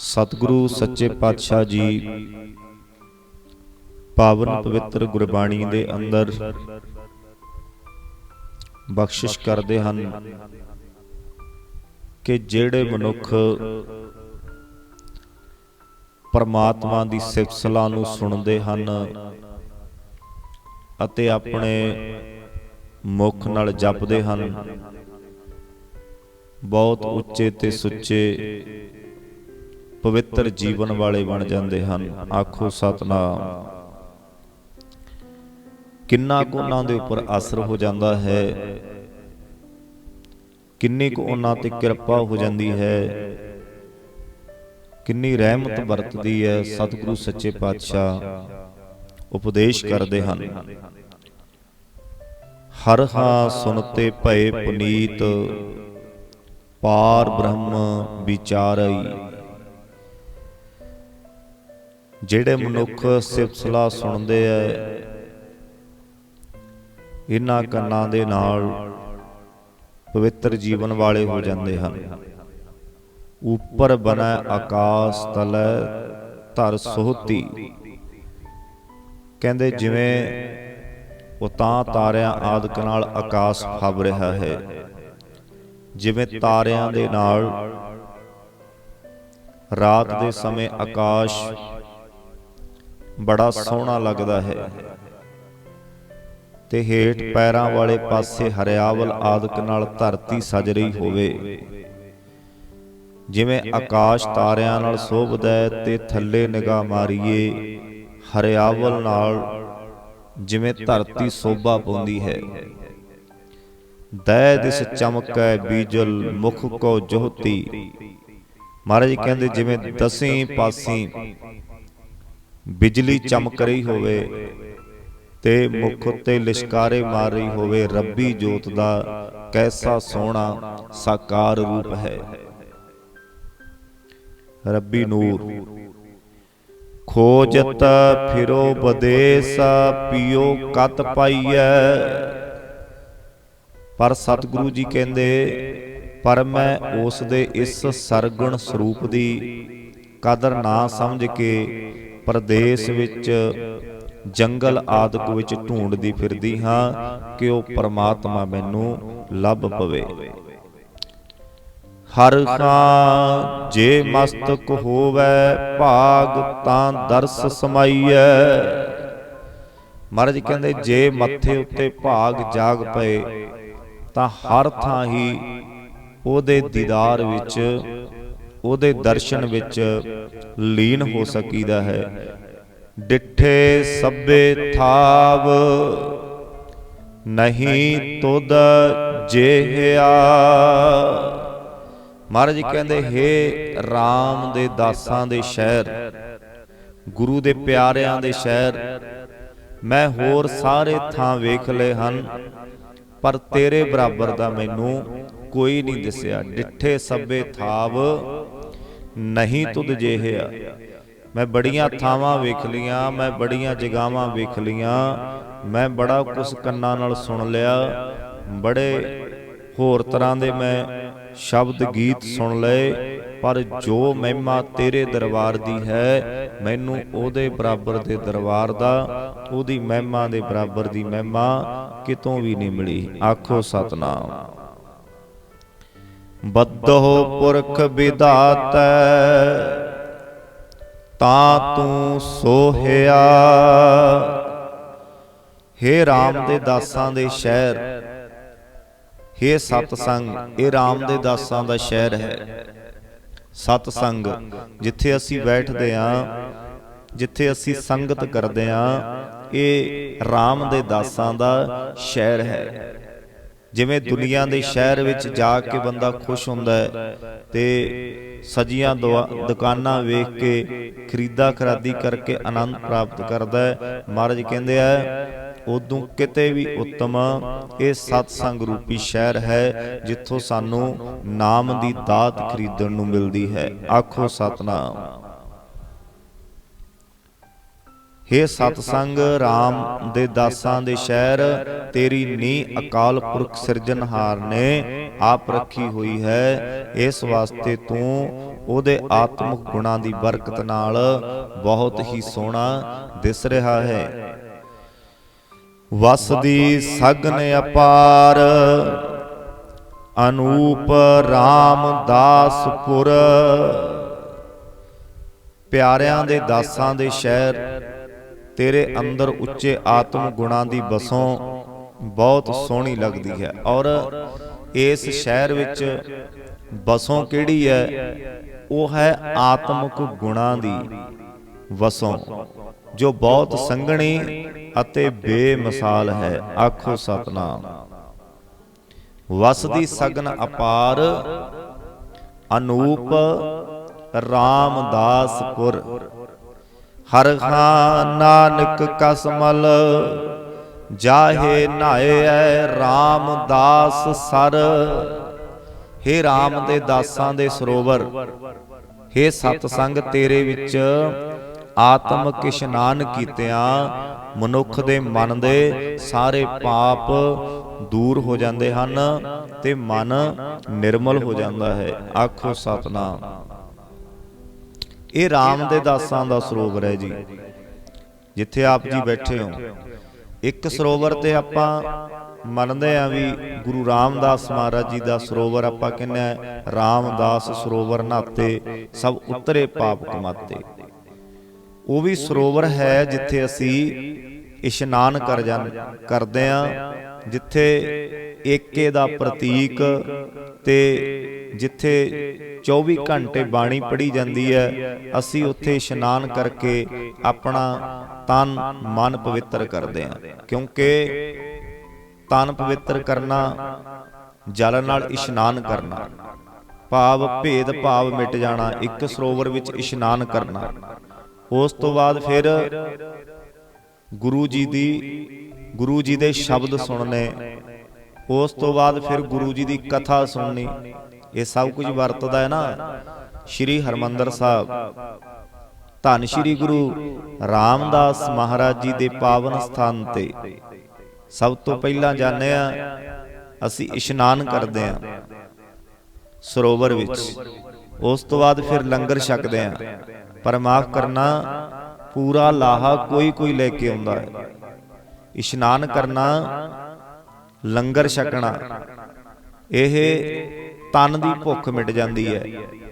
ਸਤਿਗੁਰੂ ਸੱਚੇ ਪਾਤਸ਼ਾਹ ਜੀ, ਪਾਵਨ ਪਵਿੱਤਰ ਗੁਰਬਾਣੀ ਦੇ ਅੰਦਰ ਬਖਸ਼ਿਸ਼ ਕਰਦੇ ਹਨ ਕਿ ਜਿਹੜੇ ਮਨੁੱਖ ਪਰਮਾਤਮਾ ਦੀ ਸਿਫਤ ਨੂੰ ਸੁਣਦੇ ਹਨ ਅਤੇ ਆਪਣੇ ਮੁਖ ਨਾਲ ਜਪਦੇ ਹਨ, ਬਹੁਤ ਉੱਚੇ ਤੇ ਸੁੱਚੇ ਪਵਿੱਤਰ ਜੀਵਨ ਵਾਲੇ ਬਣ ਜਾਂਦੇ ਹਨ। ਆਖੋ ਸਤਨਾਮ। ਕਿੰਨਾ ਕੁ ਉਹਨਾਂ ਦੇ ਉੱਪਰ ਅਸਰ ਹੋ ਜਾਂਦਾ ਹੈ। ਕਿੰਨੀ ਕੁ ਉਹਨਾਂ ਤੇ ਕਿਰਪਾ ਹੋ ਜਾਂਦੀ ਹੈ। ਕਿੰਨੀ ਰਹਿਮਤ ਵਰਤਦੀ ਹੈ। ਸਤਿਗੁਰੂ ਸੱਚੇ ਪਾਤਸ਼ਾਹ ਉਪਦੇਸ਼ ਕਰਦੇ ਹਨ। ਹਰ ਹਾਂ ਸੁਨਤੇ ਭਏ ਪੁਨੀਤ। ਪਾਰ ਬ੍ਰਹਮ ਵਿਚਾਰਈ। ਜਿਹੜੇ ਮਨੁੱਖ ਸਿਫਤ ਸਲਾਹ ਸੁਣਦੇ ਐ ਇਹਨਾਂ ਕੰਨਾਂ ਦੇ ਨਾਲ ਪਵਿੱਤਰ ਜੀਵਨ ਵਾਲੇ ਹੋ ਜਾਂਦੇ ਹਨ। ਉੱਪਰ ਬਨੈ ਆਕਾਸ਼ ਤਲੈ ਧਰ ਸੋਹਤੀ। ਕਹਿੰਦੇ ਜਿਵੇਂ ਉਹ ਤਾਂ ਤਾਰਿਆਂ ਆਦਿਕ ਨਾਲ ਆਕਾਸ਼ ਫੱਬ ਰਿਹਾ ਹੈ। ਜਿਵੇਂ ਤਾਰਿਆਂ ਦੇ ਨਾਲ ਰਾਤ ਦੇ ਸਮੇਂ ਆਕਾਸ਼ ਬੜਾ ਸੋਹਣਾ ਲੱਗਦਾ ਹੈ। ਤੇ ਹੇਠ ਪੈਰਾਂ ਵਾਲੇ ਪਾਸੇ ਹਰਿਆਵਲ ਆਦਿਕ ਨਾਲ ਧਰਤੀ ਸਜ ਰਹੀ ਹੋਵੇ। ਜਿਵੇਂ ਆਕਾਸ਼ ਤਾਰਿਆਂ ਨਾਲ ਸ਼ੋਭਦਾ ਹੈ ਤੇ ਥੱਲੇ ਨਿਗਾਹ ਮਾਰੀਏ, ਹਰਿਆਵਲ ਨਾਲ ਜਿਵੇਂ ਧਰਤੀ ਸੋਭਾ ਪਾਉਂਦੀ ਹੈ। ਦੈ ਦਿਸ ਚਮਕੈ ਬੀਜਲ ਮੁਖ ਕੋ ਜੋਤੀ ਮਹਾਰਾਜ ਕਹਿੰਦੇ ਜਿਵੇਂ ਦਸੀਂ ਪਾਸੀਂ ਬਿਜਲੀ ਚਮਕ ਰਹੀ ਹੋਵੇ ਤੇ ਮੁਖ ਉੱਤੇ ਲਿਸ਼ਕਾਰੇ ਮਾਰ ਰਹੀ ਹੋਵੇ, ਰੱਬੀ ਜੋਤ ਦਾ ਕੈਸਾ ਸੋਹਣਾ ਸਾਕਾਰ ਰੂਪ ਹੈ। ਰੱਬੀ ਨੂਰ ਖੋਜਤ ਫਿਰੋ ਬਦੇਸ, ਪਿਓ ਕਤ ਪਾਈਐ। ਪਰ ਸਤਿਗੁਰੂ ਜੀ ਕਹਿੰਦੇ, ਪਰ ਮੈਂ ਉਸ ਦੇ ਇਸ ਸਰਗੁਣ ਸਰੂਪ ਦੀ ਕਦਰ ਨਾ ਸਮਝ ਕੇ ਪ੍ਰਦੇਸ਼ ਵਿੱਚ ਜੰਗਲ ਆਦਿਕ ਵਿੱਚ ਢੂੰਡਦੀ ਫਿਰਦੀ ਹਾਂ ਕਿ ਉਹ ਪਰਮਾਤਮਾ ਮੈਨੂੰ ਲੱਭ ਪਵੇ। ਹਰ ਖਾਂ ਜੇ ਮਸਤਕ ਹੋਵੇ ਭਾਗ ਤਾਂ ਦਰਸ ਸਮਾਈਐ। ਮਹਾਰਾਜ ਕਹਿੰਦੇ, ਜੇ ਮੱਥੇ ਉੱਤੇ ਭਾਗ ਜਾਗ ਪਏ ਤਾਂ ਹਰ ਥਾਂ ਹੀ ਉਹਦੇ ਦੀਦਾਰ ਵਿੱਚ ਉਹਦੇ ਦਰਸ਼ਨ ਵਿੱਚ ਲੀਨ ਹੋ ਸਕੀਦਾ ਹੈ। ਡਿੱਠੇ ਸਭੇ ਥਾਵ, ਨਹੀਂ ਤੁਧ ਜਿਹਿਆ। ਮਹਾਰਾਜ ਕਹਿੰਦੇ, ਹੇ RAM ਦੇ ਦਾਸਾਂ ਦੇ ਸ਼ਹਿਰ, ਗੁਰੂ ਦੇ ਪਿਆਰਿਆਂ ਦੇ ਸ਼ਹਿਰ, ਮੈਂ ਹੋਰ ਸਾਰੇ ਥਾਂ ਵੇਖ ਲਏ ਹਨ, ਪਰ ਤੇਰੇ ਬਰਾਬਰ ਦਾ ਮੈਨੂੰ ਕੋਈ ਨਹੀਂ ਦਿਸਿਆ। ਡਿੱਠੇ ਸਭੇ ਥਾਵ ਨਹੀਂ ਤੁਧ ਜਿਹਿਆ। ਮੈਂ ਬੜੀਆਂ ਥਾਵਾਂ ਵੇਖ ਲੀਆਂ, ਮੈਂ ਬੜੀਆਂ ਜਗਾਵਾਂ ਵੇਖ ਲੀਆਂ। ਮੈਂ ਬੜਾ ਕੁਝ ਕੰਨਾਂ ਨਾਲ ਸੁਣ ਲਿਆ। ਬੜੇ ਹੋਰ ਤਰ੍ਹਾਂ ਦੇ ਮੈਂ ਸ਼ਬਦ ਗੀਤ ਸੁਣ ਲਏ। ਪਰ ਜੋ ਮਹਿਮਾ ਤੇਰੇ ਦਰਬਾਰ ਦੀ ਹੈ, ਮੈਨੂੰ ਉਹਦੇ ਬਰਾਬਰ ਦੇ ਦਰਬਾਰ ਦਾ, ਉਹਦੀ ਮਹਿਮਾ ਦੇ ਬਰਾਬਰ ਦੀ ਮਹਿਮਾ ਕਿਤੋਂ ਵੀ ਨਹੀਂ ਮਿਲੀ। ਆਖੋ ਸਤਨਾਮ। ਬੱਧੋ ਪੁਰਖ ਵਿਧਾਤੈ, ਤਾਂ ਤੂੰ ਸੋਹਿਆ। ਹੇ RAM ਦੇ ਦਾਸਾਂ ਦੇ ਸ਼ਹਿਰ, ਹੇ ਸਤ ਸੰਗ ਇਹ RAM ਦੇ ਦਾਸਾਂ ਦਾ ਸ਼ਹਿਰ ਹੈ। ਸਤ ਸੰਗ ਜਿੱਥੇ ਅਸੀਂ ਬੈਠਦੇ ਆਂ, ਜਿੱਥੇ ਅਸੀਂ ਸੰਗਤ ਕਰਦੇ ਆਂ, ਇਹ RAM ਦੇ ਦਾਸਾਂ ਦਾ ਸ਼ਹਿਰ ਹੈ। ਜਿਵੇਂ ਦੁਨੀਆ ਦੇ ਸ਼ਹਿਰ ਵਿੱਚ ਜਾ ਕੇ ਬੰਦਾ ਖੁਸ਼ ਹੁੰਦਾ ਹੈ ਤੇ ਸਜੀਆਂ ਦੁਕਾਨਾਂ ਵੇਖ ਕੇ ਖਰੀਦਾ ਖਰਾਦੀ ਕਰਕੇ ਆਨੰਦ ਪ੍ਰਾਪਤ ਕਰਦਾ ਹੈ। ਮਹਾਰਾਜ ਕਹਿੰਦੇ ਆ ਉਦੋਂ ਕਿਤੇ ਵੀ ਉੱਤਮ ਇਹ ਸਤ ਸੰਗ ਰੂਪੀ ਸ਼ਹਿਰ ਹੈ ਜਿੱਥੋਂ ਸਾਨੂੰ ਨਾਮ ਦੀ ਦਾਤ ਖਰੀਦਣ ਨੂੰ ਮਿਲਦੀ ਹੈ। ਆਖੋ ਸਤਨਾਮ। ਹੇ ਸਤਸੰਗ RAM ਦੇ ਦਾਸਾਂ ਦੇ ਸ਼ਹਿਰ, ਤੇਰੀ ਨੀ ਅਕਾਲ ਪੁਰਖ ਸਿਰਜਣਹਾਰ ਨੇ ਆਪ ਰੱਖੀ ਹੋਈ ਹੈ। ਇਸ ਵਾਸਤੇ ਤੂੰ ਉਹਦੇ ਆਤਮਿਕ ਗੁਣਾਂ ਦੀ ਬਰਕਤ ਨਾਲ ਬਹੁਤ ਹੀ ਸੋਹਣਾ ਦਿਸ ਰਿਹਾ ਹੈ। ਵਸਦੀ ਸਗਨ ਅਪਾਰ, ਅਨੂਪ ਰਾਮਦਾਸਪੁਰ। ਪਿਆਰਿਆਂ ਦੇ ਦਾਸਾਂ ਦੇ ਸ਼ਹਿਰ ਤੇਰੇ ਅੰਦਰ ਉੱਚੇ ਆਤਮ ਗੁਣਾਂ ਦੀ ਬਸੋਂ ਬਹੁਤ ਸੋਹਣੀ ਲੱਗਦੀ ਹੈ। ਔਰ ਇਸ ਸ਼ਹਿਰ ਵਿੱਚ ਬਸੋਂ ਕਿਹੜੀ ਹੈ? ਉਹ ਹੈ ਆਤਮਿਕ ਗੁਣਾਂ ਦੀ ਵਸੋਂ ਜੋ ਬਹੁਤ ਸੰਘਣੀ ਅਤੇ ਬੇਮਿਸਾਲ ਹੈ। ਆਖੋ ਸਤਨਾਮ। ਵਸਦੀ ਸਗਨ ਅਪਾਰ ਅਨੂਪ ਰਾਮਦਾਸਪੁਰ। ਹਰ ਖਾਨ ਨਾਨਕ ਕਸਮਲ, ਜਾਹੇ ਨਾਏ ਰਾਮਦਾਸ ਸਰ। ਹੇ ਰਾਮ ਦੇ ਦਾਸਾਂ ਦੇ ਸਰੋਵਰ, ਹੇ ਸਤ ਸੰਗ ਤੇਰੇ ਵਿੱਚ ਆਤਮਿਕ ਇਸ਼ਨਾਨ ਕੀਤਿਆਂ, ਮਨੁੱਖ ਦੇ ਮਨ ਦੇ ਸਾਰੇ ਪਾਪ ਦੂਰ ਹੋ ਜਾਂਦੇ ਹਨ ਤੇ ਮਨ ਨਿਰਮਲ ਹੋ ਜਾਂਦਾ ਹੈ। ਆਖੋ ਸਤਨਾਮ। ਇਹ RAM ਦੇ ਦਾਸਾਂ ਦਾ ਸਰੋਵਰ ਹੈ ਜੀ। ਜਿੱਥੇ ਆਪ ਜੀ ਬੈਠੇ ਹੋ। ਇੱਕ ਸਰੋਵਰ ਤੇ ਆਪਾਂ ਮੰਨਦੇ ਆ ਵੀ ਗੁਰੂ ਰਾਮਦਾਸ ਮਹਾਰਾਜ ਜੀ ਦਾ ਸਰੋਵਰ ਆਪਾਂ ਕਹਿੰਦੇ ਆ ਰਾਮਦਾਸ ਸਰੋਵਰ ਨਾਤੇ ਸਭ ਉਤਰੇ ਪਾਪ ਕਮਾਤੇ। ਉਹ ਵੀ ਸਰੋਵਰ ਹੈ ਜਿੱਥੇ ਅਸੀਂ ਇਸ਼ਨਾਨ ਕਰ ਜਾਂ ਕਰਦੇ ਆ ਜਿੱਥੇ ਏਕੇ ਦਾ ਪ੍ਰਤੀਕ ਤੇ ਜਿੱਥੇ 24 ਘੰਟੇ ਬਾਣੀ ਪੜ੍ਹੀ ਜਾਂਦੀ ਹੈ, ਅਸੀਂ ਉੱਥੇ ਇਸ਼ਨਾਨ ਕਰਕੇ ਆਪਣਾ ਤਨ ਮਨ ਪਵਿੱਤਰ ਕਰਦੇ ਹਾਂ। ਕਿਉਂਕਿ ਤਨ ਪਵਿੱਤਰ ਕਰਨਾ, ਜਲ ਨਾਲ ਇਸ਼ਨਾਨ ਕਰਨਾ, ਭਾਵ ਭੇਦ ਭਾਵ ਮਿਟ ਜਾਣਾ, ਇੱਕ ਸਰੋਵਰ ਵਿੱਚ ਇਸ਼ਨਾਨ ਕਰਨਾ। ਉਸ ਤੋਂ ਬਾਅਦ ਫਿਰ ਗੁਰੂ ਜੀ ਦੀ, ਗੁਰੂ ਜੀ ਦੇ ਸ਼ਬਦ ਸੁਣਨੇ ਉਸ ਤੋਂ ਬਾਅਦ ਫਿਰ ਗੁਰੂ ਜੀ ਦੀ ਕਥਾ ਸੁਣਨੀ। ਇਹ ਸਭ ਕੁਝ ਵਰਤਦਾ ਹੈ ਨਾ ਸ਼੍ਰੀ ਹਰਮੰਦਰ ਸਾਹਿਬ। ਧੰਨ ਸ਼੍ਰੀ ਗੁਰੂ ਰਾਮਦਾਸ ਮਹਾਰਾਜ ਜੀ ਦੇ ਪਾਵਨ ਸਥਾਨ ਤੇ। ਸਭ ਤੋਂ ਪਹਿਲਾਂ ਜਾਂਦੇ ਆ ਅਸੀਂ ਇਸ਼ਨਾਨ ਕਰਦੇ ਆ ਸਰੋਵਰ ਵਿੱਚ। ਉਸ ਤੋਂ ਬਾਅਦ ਫਿਰ ਲੰਗਰ ਛਕਦੇ ਆ ਪਰ ਮਾਫ ਕਰਨਾ, ਪੂਰਾ ਲਾਹਾ ਕੋਈ ਕੋਈ ਲੈ ਕੇ ਆਉਂਦਾ ਹੈ। ਇਸ਼ਨਾਨ ਕਰਨਾ ਲੰਗਰ ਛਕਣਾ। ਇਹ ਤਨ ਦੀ ਭੁੱਖ ਮਿਟ ਜਾਂਦੀ ਹੈ।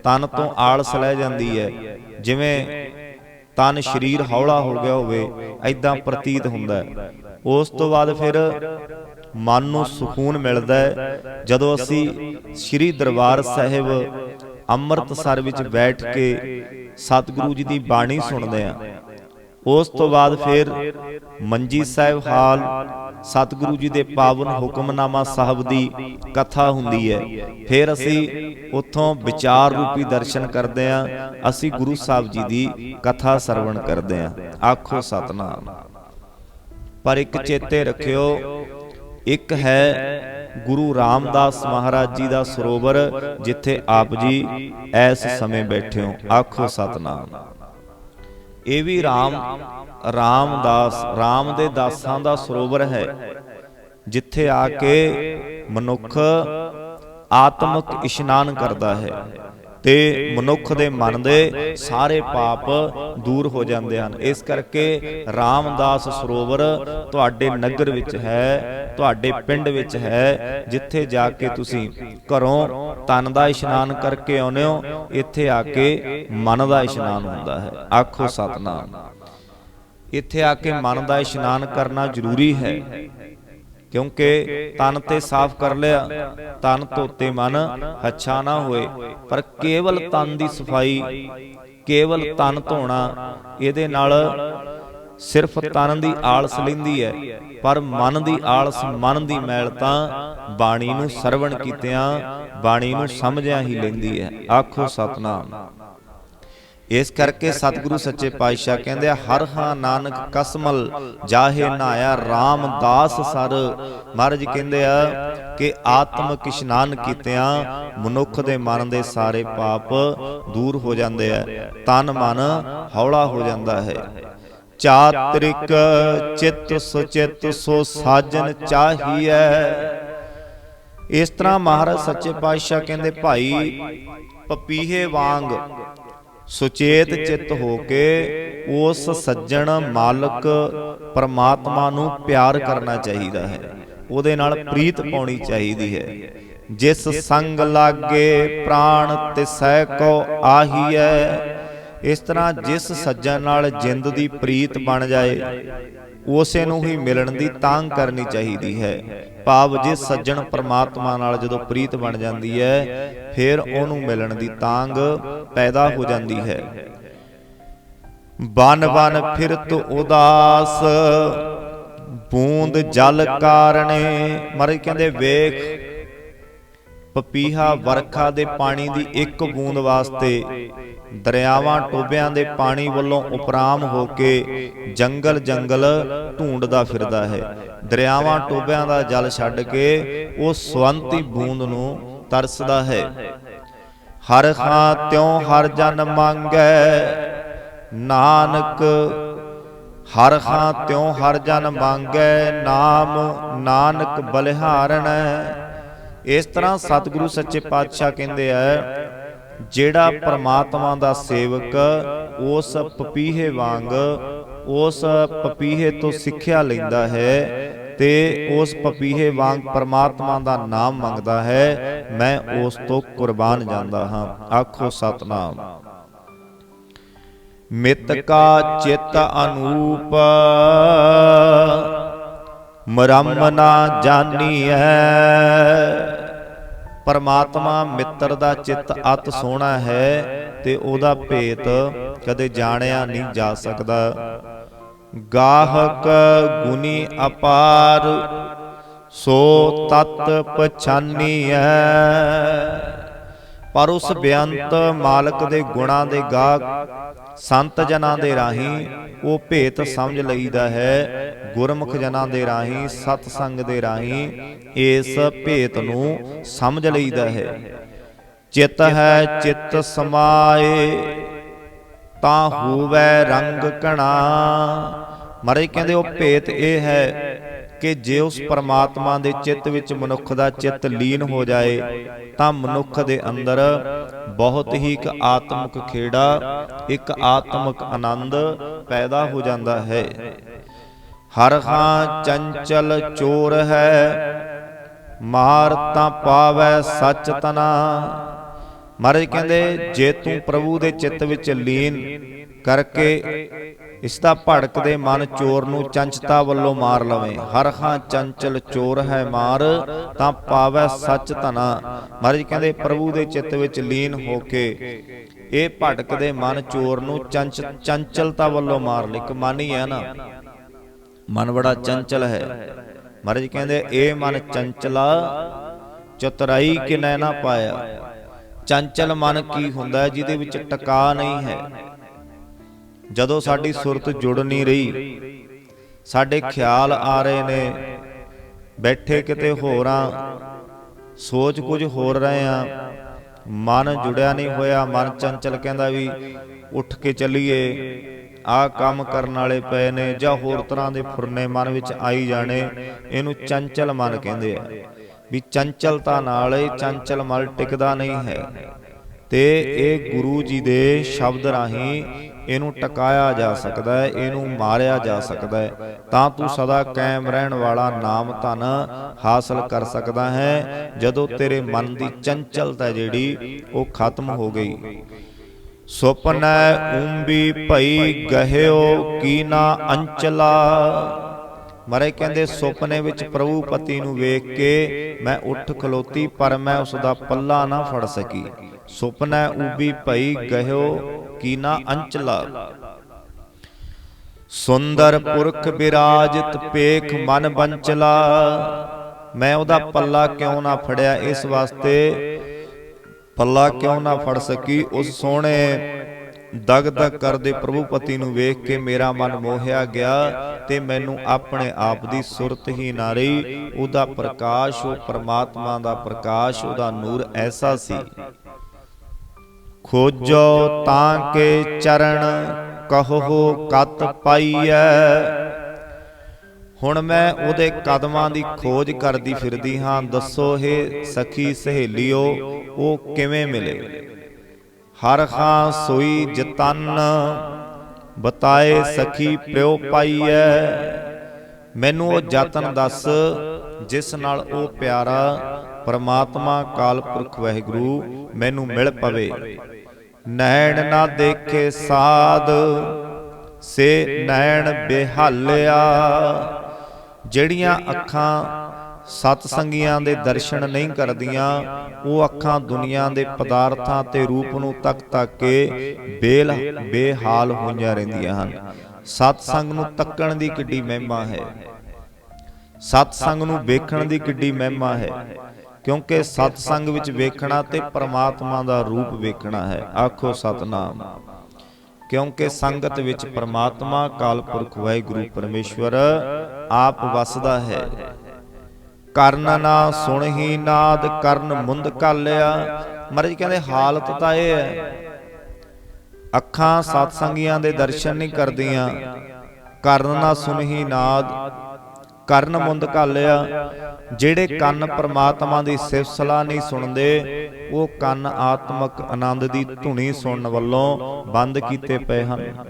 ਤਨ ਤੋਂ ਆਲਸ ਲੈ ਜਾਂਦੀ ਹੈ। ਜਿਵੇਂ ਤਨ ਸਰੀਰ ਹੌਲਾ ਹੋ ਗਿਆ ਹੋਵੇ ਐਦਾਂ ਪ੍ਰਤੀਤ ਹੁੰਦਾ ਹੈ। ਉਸ ਤੋਂ ਬਾਅਦ ਫਿਰ ਮਨ ਨੂੰ ਸਕੂਨ ਮਿਲਦਾ ਹੈ। ਜਦੋਂ ਅਸੀਂ ਸ੍ਰੀ ਦਰਬਾਰ ਸਾਹਿਬ ਅੰਮ੍ਰਿਤਸਰ ਵਿੱਚ ਬੈਠ ਕੇ ਸਤਿਗੁਰੂ ਜੀ ਦੀ ਬਾਣੀ ਸੁਣਦੇ ਆ ਉਸ ਤੋਂ ਬਾਅਦ ਫਿਰ ਮੰਜੀ ਸਾਹਿਬ ਹਾਲ ਸਤਿਗੁਰੂ ਜੀ ਦੇ ਪਾਵਨ ਹੁਕਮਨਾਮਾ ਸਾਹਿਬ ਦੀ ਕਥਾ ਹੁੰਦੀ ਹੈ। ਫਿਰ ਅਸੀਂ ਉੱਥੋਂ ਵਿਚਾਰ ਰੂਪੀ ਦਰਸ਼ਨ ਕਰਦੇ ਆ ਅਸੀਂ ਗੁਰੂ ਸਾਹਿਬ ਜੀ ਦੀ ਕਥਾ ਸਰਵਣ ਕਰਦੇ ਆ ਆਖੋ ਸਤਨਾਮ। ਪਰ ਇੱਕ ਚੇਤੇ ਰੱਖਿਓ ਇੱਕ ਹੈ ਗੁਰੂ ਰਾਮਦਾਸ ਮਹਾਰਾਜ ਜੀ ਦਾ ਸਰੋਵਰ ਜਿੱਥੇ ਆਪ ਜੀ ਇਸ ਸਮੇਂ ਬੈਠੇ ਹੋ। ਆਖੋ ਸਤਨਾਮ। ਇਹ ਵੀ ਰਾਮ, ਰਾਮਦਾਸ, ਰਾਮ ਦੇ ਦਾਸਾਂ ਦਾ ਸਰੋਵਰ ਹੈ, ਜਿੱਥੇ ਆ ਕੇ ਮਨੁੱਖ ਆਤਮਿਕ ਇਸ਼ਨਾਨ ਕਰਦਾ ਹੈ ਤੇ ਮਨੁੱਖ ਦੇ ਮਨ ਦੇ ਸਾਰੇ ਪਾਪ ਦੂਰ ਹੋ ਜਾਂਦੇ ਹਨ। ਇਸ ਕਰਕੇ ਰਾਮਦਾਸ ਸਰੋਵਰ ਤੁਹਾਡੇ ਨਗਰ ਵਿੱਚ ਹੈ ਤੁਹਾਡੇ ਪਿੰਡ ਵਿੱਚ ਹੈ ਜਿੱਥੇ ਜਾ ਕੇ ਤੁਸੀਂ ਘਰੋਂ ਤਨ ਦਾ ਇਸ਼ਨਾਨ ਕਰਕੇ ਆਉਨੇ ਹੋ ਇੱਥੇ ਆ ਕੇ ਮਨ ਦਾ ਇਸ਼ਨਾਨ ਹੁੰਦਾ ਹੈ। ਆਖੋ ਸਤਨਾਮ। ਇੱਥੇ ਆ ਕੇ ਮਨ ਦਾ ਇਸ਼ਨਾਨ ਕਰਨਾ ਜ਼ਰੂਰੀ ਹੈ। ਕਿਉਂਕਿ ਤਨ ਤੇ ਸਾਫ਼ ਕਰ ਲਿਆ ਤਨ ਧੋਤੇ ਮਨ ਹੱਛਾ ਨਾ ਹੋਏ। ਪਰ ਕੇਵਲ ਤਨ ਦੀ ਸਫ਼ਾਈ ਕੇਵਲ ਤਨ ਧੋਣਾ ਇਹਦੇ ਨਾਲ ਸਿਰਫ ਤਨ ਦੀ ਆਲਸ ਲੈਂਦੀ ਹੈ, ਪਰ ਮਨ ਦੀ ਆਲਸ, ਮਨ ਦੀ ਮੈਲ ਤਾਂ ਬਾਣੀ ਨੂੰ ਸਰਵਣ ਕੀਤਿਆਂ, ਬਾਣੀ ਨੂੰ ਸਮਝਿਆ ਹੀ ਲੈਂਦੀ ਹੈ। ਆਖੋ ਸਤਨਾਮ। ਇਸ ਕਰਕੇ ਸਤਿਗੁਰੂ ਸੱਚੇ ਪਾਤਸ਼ਾਹ ਕਹਿੰਦੇ ਆ, ਹਰ ਹਾਂ ਨਾਨਕ ਕਸਮਲ, ਜਾਹੇ ਨਾਇਆ ਰਾਮਦਾਸ ਸਰ। ਮਹਾਰਾਜ ਕਹਿੰਦੇ ਆ ਕਿ ਆਤਮਿਕ ਇਸ਼ਨਾਨ ਕੀਤਿਆਂ, ਮਨੁੱਖ ਦੇ ਮਨ ਦੇ ਸਾਰੇ ਪਾਪ ਦੂਰ ਹੋ ਜਾਂਦੇ ਆ। ਤਨ ਮਨ ਹੌਲਾ ਹੋ ਜਾਂਦਾ ਹੈ। ਚਾਤ੍ਰਿਕ ਚਿੱਤ ਸੁਚਿਤ ਸੋ ਸਾਜਨ ਚਾਹੀਐ। ਇਸ ਤਰ੍ਹਾਂ ਮਹਾਰਾਜ ਸੱਚੇ ਪਾਤਸ਼ਾਹ ਕਹਿੰਦੇ, ਭਾਈ, ਪਪੀਹੇ ਵਾਂਗ ਸੁਚੇਤ ਚਿੱਤ ਹੋ ਕੇ ਉਸ ਸੱਜਣ ਮਾਲਕ ਪਰਮਾਤਮਾ ਨੂੰ ਪਿਆਰ ਕਰਨਾ ਚਾਹੀਦਾ ਹੈ। ਉਹਦੇ ਨਾਲ ਪ੍ਰੀਤ ਪਾਉਣੀ ਚਾਹੀਦੀ ਹੈ। ਜਿਸ ਸੰਗ ਲਾਗੇ ਪ੍ਰਾਣ ਤਿਸੈ ਕੋ ਆਹੀਐ ਇਸ ਤਰ੍ਹਾਂ ਜਿਸ ਸੱਜਣ ਨਾਲ ਜਿੰਦ ਦੀ ਪ੍ਰੀਤ ਬਣ ਜਾਏ, ਉਸੇ ਨੂੰ ਹੀ ਮਿਲਣ ਦੀ ਤਾਂਗ ਕਰਨੀ ਚਾਹੀਦੀ ਹੈ। ਭਾਵ ਜਿਸ ਸੱਜਣ ਪਰਮਾਤਮਾ ਨਾਲ ਜਦੋਂ ਪ੍ਰੀਤ ਬਣ ਜਾਂਦੀ ਹੈ, ਫਿਰ ਉਹਨੂੰ ਮਿਲਣ ਦੀ ਤਾਂਗ ਪੈਦਾ ਹੋ ਜਾਂਦੀ ਹੈ। ਬਨ ਬਨ ਫਿਰਤ ਉਦਾਸ, ਬੂੰਦ ਜਲ ਕਾਰਣੇ, ਮਹਾਰਾਜ ਕਹਿੰਦੇ ਵੇਖ ਪਪੀਹਾ ਵਰਖਾ ਦੇ ਪਾਣੀ ਦੀ ਇੱਕ ਬੂੰਦ ਵਾਸਤੇ ਦਰਿਆਵਾਂ ਟੋਬਿਆਂ ਦੇ ਪਾਣੀ ਵੱਲੋਂ ਉਪਰਾਮ ਹੋ ਕੇ ਜੰਗਲ ਜੰਗਲ ਢੂੰਡਦਾ ਫਿਰਦਾ ਹੈ। ਦਰਿਆਵਾਂ ਟੋਬਿਆਂ ਦਾ ਜਲ ਛੱਡ ਕੇ ਉਹ ਸਵੰਤੀ ਬੂੰਦ ਨੂੰ ਤਰਸਦਾ ਹੈ। ਹਰ ਖਾਂ ਤਿਉ ਹਰ ਜਨ ਮੰਗੈ, ਨਾਨਕ ਹਰ ਖਾਂ ਤਿਉ ਹਰ ਜਨ ਮੰਗੈ, ਨਾਮ ਨਾਨਕ ਬਲਿਹਾਰਣੈ। ਇਸ ਤਰ੍ਹਾਂ ਸਤਿਗੁਰੂ ਸੱਚੇ ਪਾਤਸ਼ਾਹ ਕਹਿੰਦੇ ਆ, ਜਿਹੜਾ ਪ੍ਰਮਾਤਮਾ ਦਾ ਸੇਵਕ, ਉਸ ਪਪੀਹੇ ਵਾਂਗ, ਉਸ ਪਪੀਹੇ ਤੋਂ ਸਿੱਖਿਆ ਲੈਂਦਾ ਹੈ ਤੇ ਉਸ ਪਪੀਹੇ ਵਾਂਗ ਪ੍ਰਮਾਤਮਾ ਦਾ ਨਾਮ ਮੰਗਦਾ ਹੈ, ਮੈਂ ਉਸ ਤੋਂ ਕੁਰਬਾਨ ਜਾਂਦਾ ਹਾਂ। ਆਖੋ ਸਤਨਾਮ। ਮਿਤ ਕਾ ਚਿਤ ਅਨੂਪ ਮਰਮਨਾ ਜਾਣੀਐ ਪਰਮਾਤਮਾ ਮਿੱਤਰ ਦਾ ਚਿੱਤ ਅਤ ਸੋਹਣਾ ਹੈ ਤੇ ਉਹਦਾ ਭੇਤ ਕਦੇ ਜਾਣਿਆ ਨਹੀਂ ਜਾ ਸਕਦਾ। ਗਾਹਕ ਗੁਨੀ ਅਪਾਰ, ਸੋ ਤਤ ਪਛਾਨੀਐ। ਪਰ ਉਸ ਬੇਅੰਤ ਮਾਲਕ ਦੇ ਗੁਣਾਂ ਦੇ ਗਾਹਕ ਸੰਤ ਜਨਾਂ ਦੇ ਰਾਹੀਂ ਉਹ ਭੇਤ ਸਮਝ ਲਈਦਾ ਹੈ ਗੁਰਮੁਖ ਜਨਾਂ ਦੇ ਰਾਹੀਂ ਸਤ ਸੰਗ ਦੇ ਰਾਹੀਂ ਇਸ ਭੇਤ ਨੂੰ ਸਮਝ ਲਈਦਾ ਹੈ। ਚਿਤ ਹੈ ਚਿਤ ਸਮਾਏ। ਤਾਂ ਹੋਵੇ ਰੰਗ ਕਣਾ ਮਰੇ ਕਹਿੰਦੇ ਉਹ ਭੇਤ ਇਹ ਹੈ ਕਿ ਜੇ ਉਸ ਪਰਮਾਤਮਾ ਦੇ ਚਿੱਤ ਵਿੱਚ ਮਨੁੱਖ ਦਾ ਚਿੱਤ ਲੀਨ ਹੋ ਜਾਏ, ਤਾਂ ਮਨੁੱਖ ਦੇ ਅੰਦਰ ਬਹੁਤ ਹੀ ਇੱਕ ਆਤਮਿਕ ਖੇੜਾ, ਇੱਕ ਆਤਮਿਕ ਆਨੰਦ ਪੈਦਾ ਹੋ ਜਾਂਦਾ ਹੈ। ਹਰ ਹਾਂ ਚੰਚਲ ਚੋਰ ਹੈ, ਮਾਰ ਤਾਂ ਪਾਵੈ ਸੱਚ ਤਨਾ। ਮਹਾਰਾਜ ਕਹਿੰਦੇ, ਜੇ ਤੂੰ ਪ੍ਰਭੂ ਦੇ ਚਿੱਤ ਵਿੱਚ ਲੀਨ ਕਰਕੇ ਇਸ ਦਾ ਭੜਕਦੇ ਮਨ ਚੋਰ ਨੂੰ ਚੰਚਤਾ ਵੱਲੋਂ ਮਾਰ ਲਵੇ। ਹਰ ਖਾਂ ਚੰਚਲ ਚੋਰ ਹੈ ਮਾਰ, ਤਾਂ ਪਾਵੈ ਸੱਚ ਧਨਾ। ਮਹਾਰਾਜ ਕਹਿੰਦੇ, ਪ੍ਰਭੂ ਦੇ ਚਿੱਤ ਵਿੱਚ ਲੀਨ ਹੋ ਕੇ ਇਹ ਭਟਕਦੇ ਮਨ ਚੋਰ ਨੂੰ ਚੰਚ, ਚੰਚਲਤਾ ਵੱਲੋਂ ਮਾਰ ਲੈ ਮਨ ਹੀ ਹੈ ਨਾ। ਮਨ ਬੜਾ ਚੰਚਲ ਹੈ। ਮਹਾਰਾਜ ਕਹਿੰਦੇ, ਇਹ ਮਨ ਚੰਚਲਾ, ਚਤਰਾਈ ਕਿਨੈ ਨਾ ਪਾਇਆ। ਚੰਚਲ ਮਨ ਕੀ ਹੁੰਦਾ ਜਿਹਦੇ ਵਿੱਚ ਟਿਕਾ ਨਹੀਂ ਹੈ। ਜਦੋਂ ਸਾਡੀ ਸੁਰਤ ਜੁੜ ਨਹੀਂ ਰਹੀ ਸਾਡੇ ਖਿਆਲ ਆ ਰਹੇ ਨੇ ਬੈਠੇ ਕਿਤੇ ਹੋਰਾਂ ਸੋਚ ਕੁਝ ਹੋਰ ਰਹੇ ਆ। ਮਨ ਜੁੜਿਆ ਨਹੀਂ ਹੋਇਆ ਮਨ ਚੰਚਲ ਕਹਿੰਦਾ ਵੀ ਉੱਠ ਕੇ ਚੱਲੀਏ। ਆਹ ਕੰਮ ਕਰਨ ਵਾਲੇ ਪਏ ਨੇ ਜਾਂ ਹੋਰ ਤਰ੍ਹਾਂ ਦੇ ਫੁਰਨੇ ਮਨ ਵਿੱਚ ਆਈ ਜਾਣੇ ਇਹਨੂੰ ਚੰਚਲ ਮਨ ਕਹਿੰਦੇ ਆ। ਵੀ ਚੰਚਲਤਾ ਨਾਲ ਇਹ ਚੰਚਲ ਮਨ ਟਿਕਦਾ ਨਹੀਂ ਹੈ। ਤੇ ਇਹ ਗੁਰੂ ਜੀ ਦੇ ਸ਼ਬਦ ਰਾਹੀਂ ਇਹਨੂੰ ਟਿਕਾਇਆ ਜਾ ਸਕਦਾ ਹੈ, ਇਹਨੂੰ ਮਾਰਿਆ ਜਾ ਸਕਦਾ ਹੈ। ਤਾਂ ਤੂੰ ਸਦਾ ਕਾਇਮ ਰਹਿਣ ਵਾਲਾ ਨਾਮ ਧਨ ਹਾਸਲ ਕਰ ਸਕਦਾ ਹੈ, ਜਦੋਂ ਤੇਰੇ ਮਨ ਦੀ ਚੰਚਲਤਾ ਜਿਹੜੀ ਉਹ ਖਤਮ ਹੋ ਗਈ। ਸੁਪਨੈ ਉਂਬੀ ਭਈ ਗਹਿਓ ਕੀਨਾ ਅੰਚਲਾ। ਮਰੇ ਕਹਿੰਦੇ, ਸੁਪਨੇ ਵਿੱਚ ਪ੍ਰਭੂ ਪਤੀ ਨੂੰ ਵੇਖ ਕੇ ਮੈਂ ਉੱਠ ਖਲੋਤੀ, ਪਰ ਮੈਂ ਉਸ ਦਾ ਪੱਲਾ ਨਾ ਫੜ ਸਕੀ। ਸੁਪਨਾ ਉਬੀ ਭਈ ਗਹਿਓ ਕੀਨਾ ਅੰਚਲਾ। ਸੁੰਦਰ ਪੁਰਖ ਬਿਰਾਜਿਤ ਪੇਖ ਮਨ ਬੰਚਲਾ। ਮੈਂ ਉਹਦਾ ਪੱਲਾ ਕਿਉਂ ਨਾ ਫੜਿਆ ਇਸ ਵਾਸਤੇ? ਪੱਲਾ ਕਿਉਂ ਨਾ ਫੜ ਸਕੀ ਉਸ ਸੋਹਣੇ? ਦਗ ਦਗ ਕਰਦੇ ਪ੍ਰਭੂ ਪਤੀ ਨੂੰ ਵੇਖ ਕੇ ਮੇਰਾ ਮਨ ਮੋਹਿਆ ਗਿਆ ਤੇ ਮੈਨੂੰ ਆਪਣੇ ਆਪ ਦੀ ਸੁਰਤ ਹੀ ਨਾ ਰਹੀ। ਉਹਦਾ ਪ੍ਰਕਾਸ਼, ਉਹ ਪ੍ਰਮਾਤਮਾ ਦਾ ਪ੍ਰਕਾਸ਼, ਉਹਦਾ ਨੂਰ ਐਸਾ ਸੀ। ਖੋਜੋ ਤਾਂ ਕੇ ਚਰਨ ਕਹੋ ਕਤ ਪਾਈਐ। ਹੁਣ ਮੈਂ ਉਹਦੇ ਕਦਮਾਂ ਦੀ ਖੋਜ ਕਰਦੀ ਫਿਰਦੀ ਹਾਂ, ਦੱਸੋ ਇਹ ਸਖੀ ਸਹੇਲਿਓ, ਉਹ ਕਿਵੇਂ ਮਿਲੇ? ਹਰ ਖਾਂ ਸੋਈ ਜਤਨ ਬਤਾਏ ਸਖੀ ਪ੍ਰਿਉ ਪਾਈਐ। ਮੈਨੂੰ ਉਹ ਯਤਨ ਦੱਸ, ਜਿਸ ਨਾਲ ਉਹ ਪਿਆਰਾ ਪਰਮਾਤਮਾ ਕਾਲ ਪੁਰਖ ਵਾਹਿਗੁਰੂ, ਮੈਨੂੰ ਮਿਲ ਪਵੇ। ਨੈਣ ਨਾ ਦੇਖੇ ਸਾਧ, ਸੇ ਨੈਣ ਬਿਹਾਲਿਆ। ਜਿਹੜੀਆਂ ਅੱਖਾਂ ਸਤ ਸੰਗੀਆਂ ਦੇ ਦਰਸ਼ਨ ਨਹੀਂ ਕਰਦੀਆਂ, ਉਹ ਅੱਖਾਂ ਦੁਨੀਆ ਦੇ ਪਦਾਰਥਾਂ ਤੇ ਰੂਪ ਨੂੰ ਤੱਕ ਤੱਕ ਕੇ ਬੇਲ, ਬੇਹਾਲ ਹੋਈਆਂ ਰਹਿੰਦੀਆਂ ਹਨ। ਸਤ ਸੰਗ ਨੂੰ ਤੱਕਣ ਦੀ ਕਿੱਡੀ ਮਹਿਮਾ ਹੈ। ਸਤ ਸੰਗ ਨੂੰ ਵੇਖਣ ਦੀ ਕਿੱਡੀ ਮਹਿਮਾ ਹੈ। ਕਿਉਂਕਿ ਸਤਸੰਗ ਵਿੱਚ ਵੇਖਣਾ ਤੇ ਪ੍ਰਮਾਤਮਾ ਦਾ ਰੂਪ ਵੇਖਣਾ ਹੈ। ਆਖੋ ਸਤਨਾਮ। ਕਿਉਂਕਿ ਸੰਗਤ ਵਿੱਚ ਪ੍ਰਮਾਤਮਾ ਕਾਲ ਪੁਰਖ, ਵਾਹਿਗੁਰੂ, ਪਰਮੇਸ਼ਵਰ ਆਪ ਵਸਦਾ ਹੈ। ਕਰਨ ਨਾ ਸੁਣ ਹੀ ਨਾਦ, ਕਰਨ ਮੁੰਦ ਕਾਲਿਆ ਮਹਾਰਾਜ ਕਹਿੰਦੇ, ਹਾਲਤ ਤਾਂ ਇਹ ਹੈ। ਅੱਖਾਂ ਸਤਸੰਗੀਆਂ ਦੇ ਦਰਸ਼ਨ ਨਹੀਂ ਕਰਦੀਆਂ। ਕਰਨ ਨਾ ਸੁਣ ਹੀ ਨਾਦ ਕਰਨ ਮੁੰਦ ਕਾਲਿਆ ਜਿਹੜੇ ਕੰਨ ਪ੍ਰਮਾਤਮਾ ਦੀ ਸਿਫਤ ਸਲਾਹ ਨਹੀਂ ਸੁਣਦੇ ਉਹ ਕੰਨ ਆਤਮਕ ਆਨੰਦ ਦੀ ਧੁਨੀ ਸੁਣਨ ਵੱਲੋਂ ਬੰਦ ਕੀਤੇ ਪਏ ਹਨ।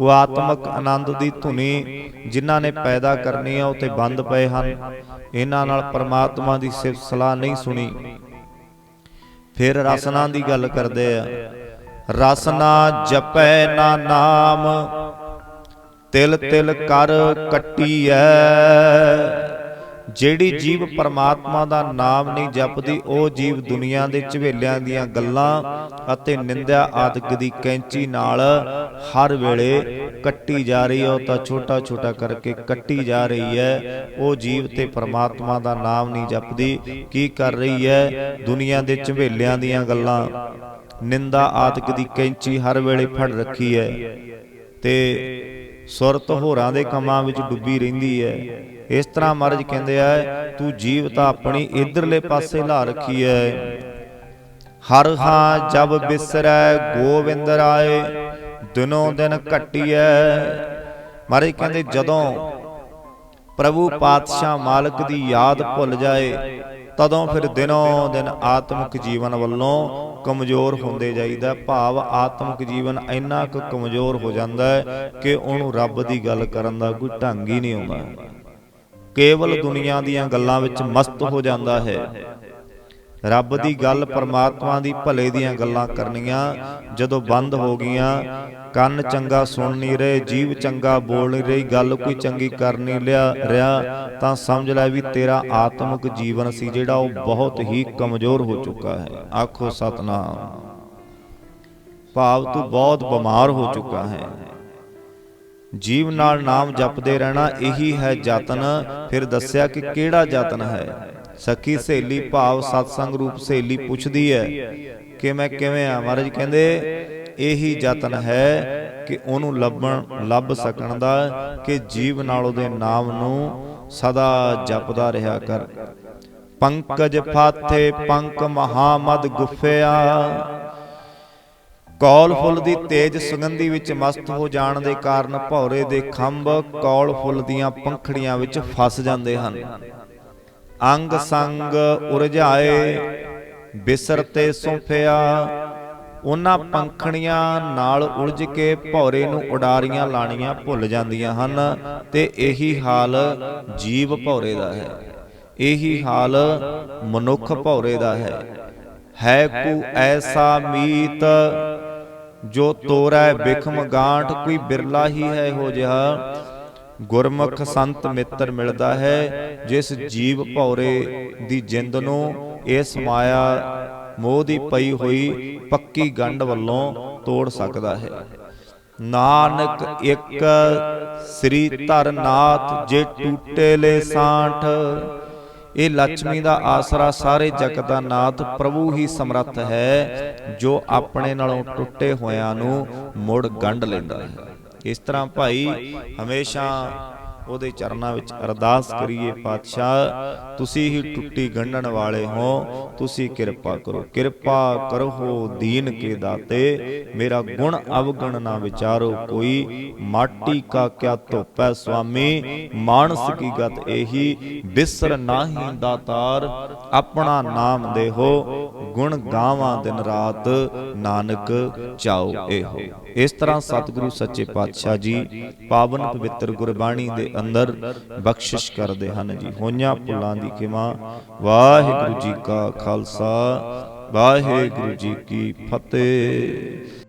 ਉਹ ਆਤਮਕ ਆਨੰਦ ਦੀ ਧੁਨੀ ਜਿਨ੍ਹਾਂ ਨੇ ਪੈਦਾ ਕਰਨੀ ਆ ਉਹ ਤੇ ਬੰਦ ਪਏ ਹਨ। ਇਹਨਾਂ ਨਾਲ ਪ੍ਰਮਾਤਮਾ ਦੀ ਸਿਫਤ ਸਲਾਹ ਨਹੀਂ ਸੁਣੀ। ਫਿਰ ਰਸਨਾ ਦੀ ਗੱਲ ਕਰਦੇ ਆ। ਰਸਨਾ ਜਪੈ ਨਾ ਨਾਮ। ਤਿਲ ਤਿਲ ਕਰ ਕੱਟੀਐ। ਜਿਹੜੀ ਜੀਵ ਪਰਮਾਤਮਾ ਦਾ ਨਾਮ ਨਹੀਂ ਜਪਦੀ ਉਹ ਜੀਵ ਦੁਨੀਆ ਦੇ ਝਵੇਲਿਆਂ ਦੀਆਂ ਗੱਲਾਂ ਅਤੇ ਨਿੰਦਿਆ ਆਦਿਕ ਦੀ ਕੈਂਚੀ ਨਾਲ ਹਰ ਵੇਲੇ ਕੱਟੀ ਜਾ ਰਹੀ ਹੈ ਉਹ ਤਾਂ ਛੋਟਾ ਛੋਟਾ ਕਰਕੇ ਕੱਟੀ ਜਾ ਰਹੀ ਹੈ। ਉਹ ਜੀਵ ਤੇ ਪਰਮਾਤਮਾ ਦਾ ਨਾਮ ਨਹੀਂ ਜਪਦੀ। ਕੀ ਕਰ ਰਹੀ ਹੈ? ਦੁਨੀਆ ਦੇ ਝਵੇਲਿਆਂ ਦੀਆਂ ਗੱਲਾਂ। ਨਿੰਦਾ ਆਦਿਕ ਦੀ ਕੈਂਚੀ ਹਰ ਵੇਲੇ ਫੜ ਰੱਖੀ ਹੈ। ਤੇ ਸੁਰਤ ਹੋਰਾਂ ਦੇ ਕੰਮਾਂ ਵਿੱਚ ਡੁੱਬੀ ਰਹਿੰਦੀ ਹੈ। ਇਸ ਤਰ੍ਹਾਂ ਮਹਾਰਾਜ ਕਹਿੰਦੇ ਆ, ਤੂੰ ਜੀਵ ਤਾਂ ਆਪਣੀ ਇਧਰਲੇ ਪਾਸੇ ਲਾ ਰੱਖੀ ਹੈ। ਹਰ ਹਾਂ ਜਬ ਬਿਸਰੈ, ਗੋਵਿੰਦ ਰਾਏ, ਦਿਨੋਂ ਦਿਨ ਘਟੀਐ। ਮਹਾਰਾਜ ਕਹਿੰਦੇ, ਜਦੋਂ ਪ੍ਰਭੂ ਪਾਤਸ਼ਾਹ ਮਾਲਕ ਦੀ ਯਾਦ ਭੁੱਲ ਜਾਏ ਤਦੋਂ ਫਿਰ ਦਿਨੋਂ ਦਿਨ ਆਤਮਿਕ ਜੀਵਨ ਵੱਲੋਂ ਕਮਜ਼ੋਰ ਹੁੰਦੇ ਜਾਈਦਾ। ਭਾਵ ਆਤਮਿਕ ਜੀਵਨ ਇੰਨਾ ਕੁ ਕਮਜ਼ੋਰ ਹੋ ਜਾਂਦਾ ਹੈ ਕਿ ਉਹਨੂੰ ਰੱਬ ਦੀ ਗੱਲ ਕਰਨ ਦਾ ਕੋਈ ਢੰਗ ਹੀ ਨਹੀਂ ਆਉਂਦਾ। ਕੇਵਲ ਦੁਨੀਆ ਦੀਆਂ ਗੱਲਾਂ ਵਿੱਚ ਮਸਤ ਹੋ ਜਾਂਦਾ ਹੈ। ਰੱਬ ਦੀ ਗੱਲ ਪਰਮਾਤਮਾ ਦੀ ਭਲੇ ਦੀਆਂ ਗੱਲਾਂ ਕਰਨੀਆਂ ਜਦੋਂ ਬੰਦ ਹੋ ਗਈਆਂ ਕੰਨ ਚੰਗਾ ਸੁਣ ਨਹੀਂ ਰਹੇ, ਜੀਵ ਚੰਗਾ ਬੋਲ ਨਹੀਂ ਰਹੀ, ਗੱਲ ਕੋਈ ਚੰਗੀ ਕਰ ਨਹੀਂ ਲਿਆ ਰਿਹਾ, ਤਾਂ ਸਮਝ ਲੈ ਵੀ ਤੇਰਾ ਆਤਮਿਕ ਜੀਵਨ ਸੀ ਜਿਹੜਾ ਉਹ ਬਹੁਤ ਹੀ ਕਮਜ਼ੋਰ ਹੋ ਚੁੱਕਾ ਹੈ। ਆਖੋ ਸਤਨਾਮ। ਭਾਵ ਤੂੰ ਬਹੁਤ ਬਿਮਾਰ ਹੋ ਚੁੱਕਾ ਹੈ। ਜੀਵ ਨਾਲ ਨਾਮ ਜਪਦੇ ਰਹਿਣਾ ਇਹੀ ਹੈ ਯਤਨ, ਫਿਰ ਦੱਸਿਆ ਕਿ ਕਿਹੜਾ ਯਤਨ ਹੈ? ਸਖੀ ਸਹੇਲੀ ਭਾਵ ਸਤਸੰਗ ਰੂਪ ਸਹੇਲੀ ਪੁੱਛਦੀ ਹੈ ਕਿ ਮੈਂ ਕਿਵੇਂ ਆ? ਮਹਾਰਾਜ ਕਹਿੰਦੇ ਇਹੀ ਯਤਨ ਹੈ ਕਿ ਉਹਨੂੰ ਲੱਭਣ, ਲੱਭ ਸਕਣ ਦਾ ਕਿ ਜੀਵ ਨਾਲ ਉਹਦੇ ਨਾਮ ਨੂੰ ਸਦਾ ਜਪਦਾ ਰਿਹਾ ਕਰ। ਪੰਕਜ ਫਾਥੇ, ਪੰਕ ਮਹਾਮਦ ਗੁਫਿਆ। ਕੌਲ ਫੁੱਲ ਦੀ ਤੇਜ ਸੁਗੰਧੀ ਵਿੱਚ ਮਸਤ ਹੋ ਜਾਣ ਦੇ ਕਾਰਨ ਭੌਰੇ ਦੇ ਖੰਭ ਕੌਲ ਫੁੱਲ ਦੀਆਂ ਪੰਖੜੀਆਂ ਵਿੱਚ ਫਸ ਜਾਂਦੇ ਹਨ। ਅੰਗ ਸੰਗ ਉਰਝਾਏ, ਬਿਸਰ ਤੇ ਸੁਫਿਆ। ਉਹਨਾਂ ਪੰਖੜੀਆਂ ਨਾਲ ਉਲਝ ਕੇ ਭੌਰੇ ਨੂੰ ਉਡਾਰੀਆਂ ਲਾਣੀਆਂ ਭੁੱਲ ਜਾਂਦੀਆਂ ਹਨ ਤੇ ਇਹੀ ਹਾਲ ਜੀਵ ਭੌਰੇ ਦਾ ਹੈ। ਇਹੀ ਹਾਲ ਮਨੁੱਖ ਭੌਰੇ ਦਾ ਹੈ। ਹੈ ਕੂ ਐਸਾ ਮੀਤ ਜੋ ਤੋਰੈ ਬਿਖਮ ਗਾਂਠ, ਕੋਈ ਬਿਰਲਾ ਹੀ ਹੈ ਇਹੋ ਜਿਹਾ। ਗੁਰਮੁਖ ਸੰਤ ਮਿੱਤਰ ਮਿਲਦਾ ਹੈ, ਜਿਸ ਜੀਵ ਭੌਰੇ ਦੀ ਜਿੰਦ ਨੂੰ ਇਸ ਮਾਇਆ ਮੋਹ ਦੀ ਪਈ ਹੋਈ ਪੱਕੀ ਗੰਢ ਵੱਲੋਂ ਤੋੜ ਸਕਦਾ ਹੈ। ਨਾਨਕ ਇੱਕ ਸ੍ਰੀ ਧਰਨਾਥ ਜੇ ਟੂਟੇ ਲੈ ਸਾਠ। ਇਹ ਲక్ష్ਮੀ ਦਾ ਆਸਰਾ ਸਾਰੇ ਜਗਤ ਦਾ ਨਾਥ ਪ੍ਰਭੂ ਹੀ ਸਮਰੱਥ ਹੈ, ਜੋ ਆਪਣੇ ਨਾਲੋਂ ਟੁੱਟੇ ਹੋਇਆਂ ਨੂੰ ਮੁੜ ਗੰਢ ਲੈਂਦਾ ਹੈ। ਇਸ ਤਰ੍ਹਾਂ ਭਾਈ, ਹਮੇਸ਼ਾ ਉਹਦੇ ਚਰਨਾਂ ਵਿੱਚ ਅਰਦਾਸ ਕਰੀਏ, ਪਾਤਸ਼ਾਹ, ਤੁਸੀਂ ਹੀ ਟੁੱਟੀ ਗੰਢਣ ਵਾਲੇ ਹੋ, ਤੁਸੀਂ ਕਿਰਪਾ ਕਰੋ। ਕਿਰਪਾ ਕਰੋ ਦੀਨ ਕੇ ਦਾਤੇ, ਮੇਰਾ ਗੁਣ ਅਵਗਣ ਨਾ ਵਿਚਾਰੋ, ਕੋਈ ਮਾਟੀ ਕਾ ਕਿਆ ਧੋਪੈ ਸੁਆਮੀ, ਮਾਨਸ ਕੀ ਗਤ ਇਹੀ ਬਿਸਰ ਨਾਹੀ ਦਾਤਾਰ, ਆਪਣਾ ਨਾਮ ਦੇਹੋ, ਗੁਣ ਗਾਵਾਂ ਦਿਨ ਰਾਤ, ਨਾਨਕ ਚਾਓ ਇਹੋ ਇਸ ਤਰ੍ਹਾਂ ਸਤਿਗੁਰੂ ਸੱਚੇ ਪਾਤਸ਼ਾਹ ਜੀ, ਪਾਵਨ ਪਵਿੱਤਰ ਗੁਰਬਾਣੀ ਦੇ ਅੰਦਰ ਬਖਸ਼ਿਸ਼ ਕਰਦੇ ਹਨ ਜੀ। ਹੋਈਆਂ ਭੁੱਲਾਂ ਦੀ ਖਿਮਾ। ਵਾਹਿਗੁਰੂ ਜੀ ਕਾ ਖਾਲਸਾ। ਵਾਹਿਗੁਰੂ ਜੀ ਕੀ ਫਤਿਹ।